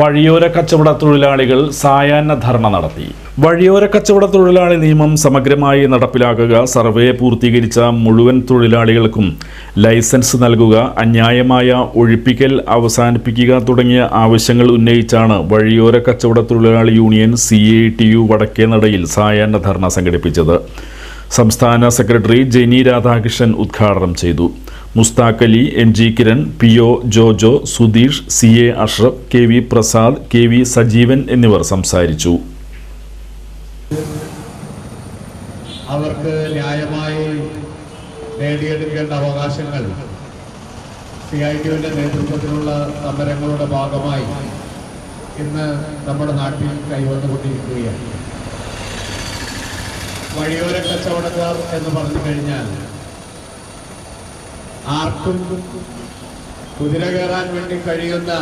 വഴിയോര കച്ചവട തൊഴിലാളികൾ സായാഹ്ന ധർണ നടത്തി. വഴിയോര കച്ചവട തൊഴിലാളി നിയമം സമഗ്രമായി നടപ്പിലാക്കുക സർവേ പൂർത്തീകരിച്ച മുഴുവൻ തൊഴിലാളികൾക്കും ലൈസൻസ് നൽകുക അന്യായമായ ഒഴിപ്പിക്കൽ അവസാനിപ്പിക്കുക തുടങ്ങിയ ആവശ്യങ്ങൾ ഉന്നയിച്ചാണ് വഴിയോര കച്ചവട തൊഴിലാളി union C A T U വടക്കേനടയിൽ സായാഹ്ന ധർണ സംഘടിപ്പിച്ചത്. സംസ്ഥാന സെക്രട്ടറി ജെനി രാധാകൃഷ്ണൻ ഉദ്ഘാടനം ചെയ്തു. Mushtaq Ali N G Kiran P O Jojo Sudheesh C A Ashraf K V Prasad K V Sajeevan എന്നിവർ സംസാരിച്ചു. അവർക്ക് ന്യായമായി നേടിയെടുക്കേണ്ട അവകാശങ്ങൾ സി ഐ ടിയുടെ നേതൃത്വത്തിലുള്ള സമരങ്ങളുടെ ഭാഗമായി ഇന്ന് നമ്മുടെ നാട്ടിൽ കൈവന്നുകൊണ്ടിരിക്കുകയാണ്. വഴിയോര കച്ചവടക്കാർ എന്ന് പറഞ്ഞു കഴിഞ്ഞാൽ ആർക്കും കുതിര കയറാൻ വേണ്ടി കഴിയുന്ന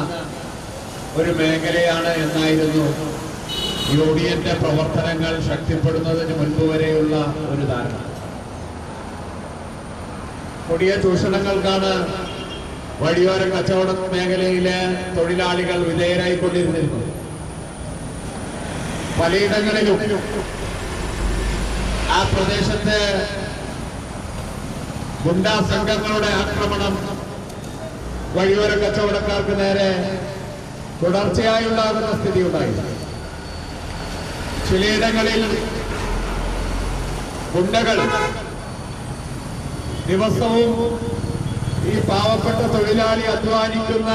ഒരു മേഖലയാണ് എന്നായിരുന്നു യു ഡി എന്റെ പ്രവർത്തനങ്ങൾ ശക്തിപ്പെടുന്നതിന് മുൻപ് വരെയുള്ള ഒരു ധാരണ. കൊടിയ ചൂഷണങ്ങൾക്കാണ് വഴിയോര കച്ചവട മേഖലയിലെ തൊഴിലാളികൾ വിധേയരായിക്കൊണ്ടിരുന്നിരുന്നത്. പലയിടങ്ങളിലും ആ പ്രദേശത്തെ ഗുണ്ടാ സംഘങ്ങളുടെ ആക്രമണം. വഴിയോര കച്ചവടക്കാർക്ക് നേരെ തുടർച്ചയായി ഉണ്ടാകുന്ന സ്ഥിതി ഉണ്ടായി. ചിലയിടങ്ങളിൽ ഗുണ്ടകൾ ദിവസവും ഈ പാവപ്പെട്ട തൊഴിലാളി അധ്വാനിക്കുന്ന